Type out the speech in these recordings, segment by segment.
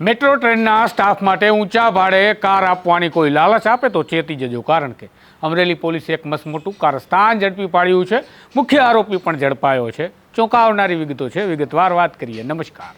Metro ટ્રેનના staff માટે ઊંચા ભાડે કાર આપવાની કોઈ લાલચ આપે તો ચેતી જજો. કારણ કે અમરેલી પોલીસે એક મસમોટું કારસ્તાન ઝડપી પાડ્યું છે. મુખ્ય આરોપી પણ ઝડપાયો છે. ચોંકાવનારી વિગતો છે. વિગતવાર વાત કરીએ. નમસ્કાર.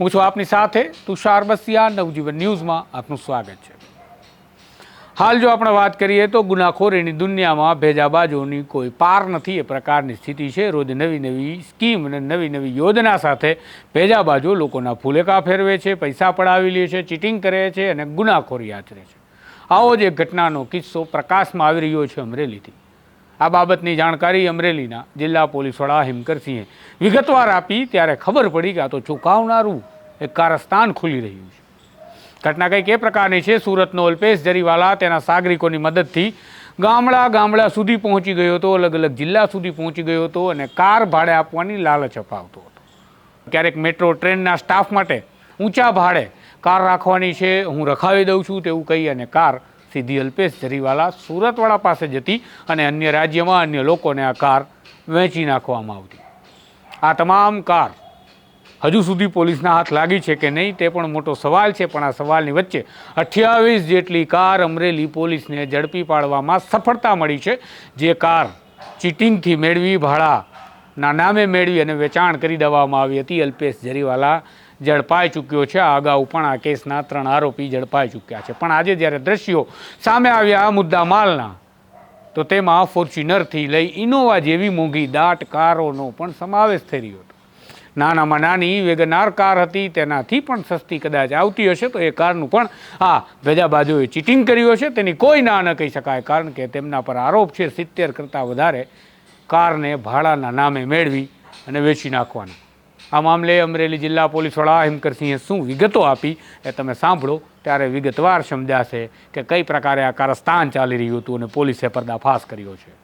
હું છું આપની સાથે તુષાર બસિયા. નવજીવન ન્યૂઝમાં આપનું સ્વાગત છે. હાલ જો આપણે વાત કરીએ તો ગુનાખોરીની દુનિયામાં ભેજાબાજોની કોઈ પાર નથી. એ પ્રકારની સ્થિતિ છે. રોજ નવી નવી સ્કીમ અને નવી નવી યોજના સાથે ભેજાબાજો લોકોના ફૂલેકા ફેરવે છે, પૈસા પડાવી લે છે, ચીટિંગ કરે છે અને ગુનાખોરી આચરે છે. આવો જ એક ઘટનાનો કિસ્સો પ્રકાશમાં આવી રહ્યો છે અમરેલીથી. આ બાબતની જાણકારી અમરેલીના જિલ્લા પોલીસ વડા હિમકરસિંહે વિગતવાર આપી. ત્યારે ખબર પડી કે આ તો ચોંકાવનારું એક કારસ્તાન ખુલી રહ્યું છે. ઘટના કંઈક એ પ્રકારની છે? સુરતનો અલ્પેશ જરીવાલા તેના સાગરિકોની મદદથી ગામડા ગામડા સુધી પહોંચી ગયો હતો, અલગ અલગ જિલ્લા સુધી પહોંચી ગયો હતો અને કાર ભાડે આપવાની લાલચ અપાવતો હતો. ક્યારેક મેટ્રો ટ્રેનના સ્ટાફ માટે ઊંચા ભાડે કાર રાખવાની છે, હું રખાવી દઉં છું તેવું કહી અને કાર સીધી અલ્પેશ જરીવાલા સુરતવાળા પાસે જતી અને અન્ય રાજ્યમાં અન્ય લોકોને આ કાર વેચી નાખવામાં આવતી. આ તમામ કાર હજુ સુધી પોલીસના હાથ લાગી છે કે નહીં તે પણ મોટો સવાલ છે, પણ આ સવાલની વચ્ચે અઠ્યાવીસ જેટલી કાર અમરેલી પોલીસને ઝડપી પાડવામાં સફળતા મળી છે. જે કાર ચીટિંગથી મેળવી, ભાડાના નામે મેળવી અને વેચાણ કરી દેવામાં આવી હતી, અલ્પેશ જરીવાલા ઝડપાઈ ચૂક્યો છે. આ અગાઉ પણ આ કેસના ત્રણ આરોપી ઝડપાઈ ચૂક્યા છે. પણ આજે જ્યારે દ્રશ્યો સામે આવ્યા આ મુદ્દા માલના તો તેમાં ફોર્ચ્યુનરથી લઈ ઇનોવા જેવી મોંઘી દાટ કારોનો પણ સમાવેશ થઈ રહ્યો હતો. નાનામાં નાની, વેગનાર કાર હતી, તેનાથી પણ સસ્તી કદાચ આવતી હશે, તો એ કારનું પણ આ ભેજાબાજુએ ચીટિંગ કર્યું હશે. તેની કોઈ ના ન કહી શકાય, કારણ કે તેમના પર આરોપ છે સિત્તેર કરતાં વધારે કારને ભાડાના નામે મેળવી અને વેચી નાખવાના. આ મામલે અમરેલી જિલ્લા પોલીસ વડા હિમકરસિંહે શું વિગતો આપી એ તમે સાંભળો. ત્યારે વિગતવાર સમજાશે કે કઈ પ્રકારે આ કારસ્તાન ચાલી રહ્યું હતું અને પોલીસે પર્દાફાશ કર્યો છે.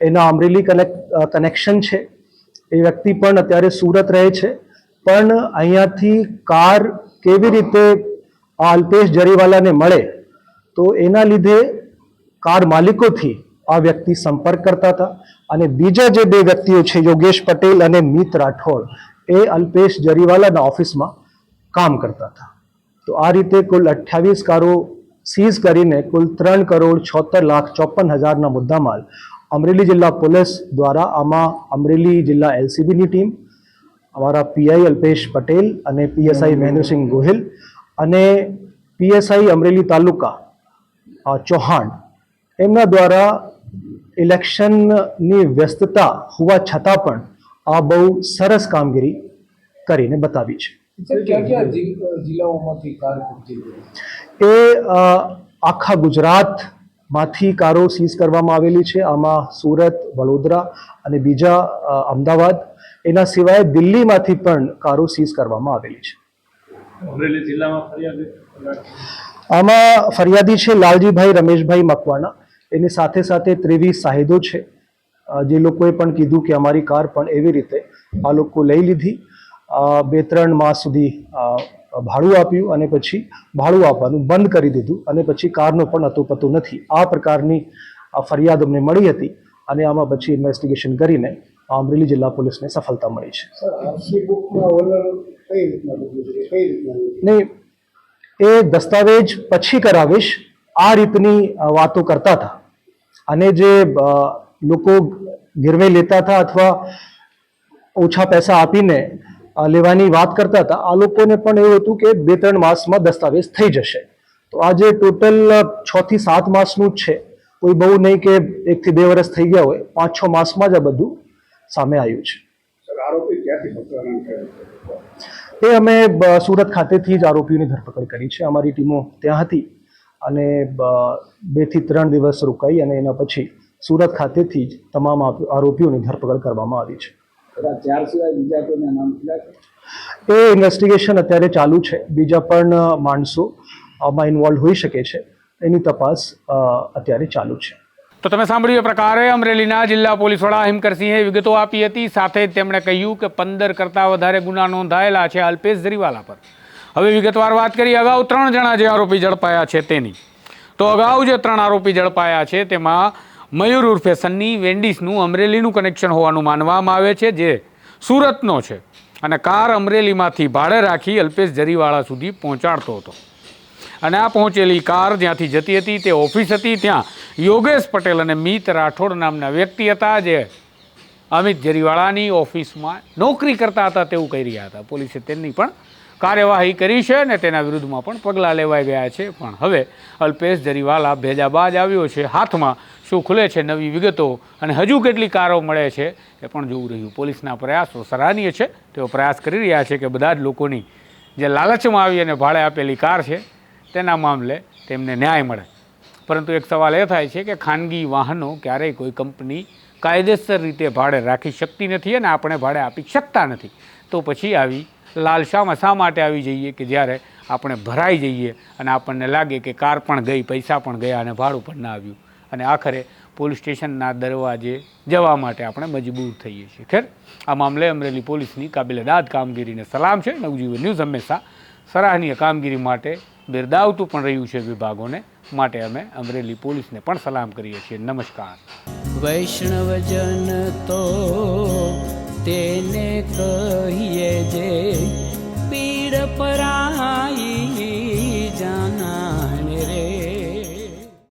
એના અમરેલી કનેક્ટ કનેક્શન છે. એ વ્યક્તિ પણ અત્યારે સુરત રહે છે. પણ અહીંયાથી કાર કેવી રીતે અલ્પેશ જરીવાલાને મળે, તો એના લીધે કાર માલિકોથી આ વ્યક્તિ સંપર્ક કરતા હતા. અને બીજા જે બે વ્યક્તિઓ છે, યોગેશ પટેલ અને મિત રાઠોડ, એ અલ્પેશ જરીવાલાના ઓફિસમાં કામ કરતા હતા. તો આ રીતે કુલ અઠ્યાવીસ કારો સીઝ કરીને કુલ ત્રણ કરોડ છોતેર લાખ ચોપન હજારના મુદ્દામાલ અમરેલી જિલ્લા પોલીસ દ્વારા આમાં અમરેલી જિલ્લા એલસીબીની ટીમ અમારા પીઆઈ અલ્પેશ પટેલ અને પીએસઆઈ મહેન્દ્રસિંહ ગોહિલ અને પીએસઆઈ અમરેલી તાલુકા ચૌહાણ એમના દ્વારા ઇલેક્શનની વ્યસ્તતા હોવા છતાં પણ આ બહુ સરસ કામગીરી કરીને બતાવી છે. એ આખા આખા ગુજરાતમાંથી કારો સીઝ કરવામાં આવેલી છે. આમાં સુરત વડોદરા અને બીજા અમદાવાદ એના સિવાય દિલ્હીમાંથી પણ કારો સીઝ કરવામાં આવેલી છે. અમરેલી જિલ્લામાં ફરિયાદ આમાં ફરિયાદી છે લાલજીભાઈ રમેશભાઈ મકવાણા. એની સાથે સાથે ત્રેવીસ સાહેદો છે. જે લોકોએ પણ કીધું કે અમારી કાર પણ એવી રીતે આ લોકો લઈ લીધી. બે ત્રણ માસ સુધી ભાડું આપ્યું અને પછી ભાડું આપવાનું બંધ કરી દીધું અને પછી કારનો પણ અતોપતો નથી. આ પ્રકારની ફરિયાદ અમને મળી હતી અને આમાં પછી ઇન્વેસ્ટિગેશન કરીને અમરેલી જિલ્લા પોલીસને સફળતા મળી છે. સર આરસી બુકમાં ઓનર કઈ રીતના બદલું છે? કઈ રીતના ને એ દસ્તાવેજ પછી કરાવીશ. આ રીતની વાતો કરતા હતા. અને જે લોકો ગીરવે લેતા હતા અથવા ઓછા પૈસા આપીને લેવાની વાત કરતા હતા. આ લોકોને પણ એવું હતું કે બે ત્રણ માસમાં દસ્તાવેજ થઈ જશે. તો આજે ટોટલ છ થી સાત માસનું જ છે. કોઈ બહુ નહીં કે એકથી બે વર્ષ થઈ ગયા હોય. પાંચ છ માસમાં જ આ બધું સામે આવ્યું છે. એ અમે સુરત ખાતેથી જ આરોપીઓની ધરપકડ કરી છે. અમારી ટીમો ત્યાં હતી અને બ, બેથી ત્રણ દિવસ રોકાઈ અને એના પછી સુરત ખાતેથી જ તમામ આરોપીઓની ધરપકડ કરવામાં આવી છે. એ ઇન્વેસ્ટિગેશન અત્યારે ચાલુ છે. બીજા પણ માણસો આમાં ઇન્વોલ્વ હોઈ શકે છે. એની તપાસ અત્યારે ચાલુ છે. તો તમે સાંભળ્યું એ પ્રકારે અમરેલીના જિલ્લા પોલીસ વડા હિમકરસિંહે વિગતો આપી હતી. સાથે જ તેમણે કહ્યું કે પંદર કરતાં વધારે ગુના નોંધાયેલા છે અલ્પેશ જરીવાલા પર. હવે વિગતવાર વાત કરીએ. અગાઉ ત્રણ જણા જે આરોપી ઝડપાયા છે તેની. તો અગાઉ જે ત્રણ આરોપી ઝડપાયા છે તેમાં મયુર ઉર્ફે સન્ની વેન્ડિસનું અમરેલીનું કનેક્શન હોવાનું માનવામાં આવે છે, જે સુરતનો છે. અને કાર અમરેલીમાંથી ભાડે રાખી અલ્પેશ જરીવાળા સુધી પહોંચાડતો હતો. અને આ પહોંચેલી કાર જ્યાંથી જતી હતી તે ઓફિસ હતી, ત્યાં યોગેશ પટેલ અને મિત રાઠોડ નામના વ્યક્તિ હતા, જે અમિત જરીવાળાની ઓફિસમાં નોકરી કરતા હતા તેવું કહી રહ્યા હતા. પોલીસે તેમની પણ કાર્યવાહી કરી છે અને તેના વિરુદ્ધમાં પણ પગલાં લેવાઈ ગયા છે. પણ હવે અલ્પેશ જરીવાલા ભેજાબાજ આવ્યો છે હાથમાં શું ખુલે છે નવી વિગતો અને હજુ કેટલી કારો મળે છે એ પણ જોવું રહ્યું. પોલીસના પ્રયાસો સરાહનીય છે. તેઓ પ્રયાસ કરી રહ્યા છે કે બધા જ લોકોની જે લાલચમાં આવી અને ભાડે આપેલી કાર છે તેના મામલે તેમને ન્યાય મળે. પરંતુ એક સવાલ એ થાય છે કે ખાનગી વાહનો ક્યારેય કોઈ કંપની કાયદેસર રીતે ભાડે રાખી શકતી નથી અને આપણે ભાડે આપી શકતા નથી. તો પછી આવી લાલશામાં શા માટે આવી જઈએ કે જ્યારે આપણે ભરાઈ જઈએ અને આપણને લાગે કે કાર પણ ગઈ, પૈસા પણ ગયા અને ભાડું પણ ના આવ્યું. અને આખરે પોલીસ સ્ટેશનના દરવાજે જવા માટે આપણે મજબૂર થઈએ છીએ. ખેર, આ મામલે અમરેલી પોલીસની કાબિલેદાદ કામગીરીને સલામ છે. નવજીવન ન્યૂઝ હંમેશા સરાહનીય કામગીરી માટે બિરદાવતું પણ રહ્યું છે વિભાગોને, માટે અમે અમરેલી પોલીસને પણ સલામ કરીએ છીએ. નમસ્કાર. વૈષ્ણવજન તો તેને કહીએ જે પીડ પરાઈ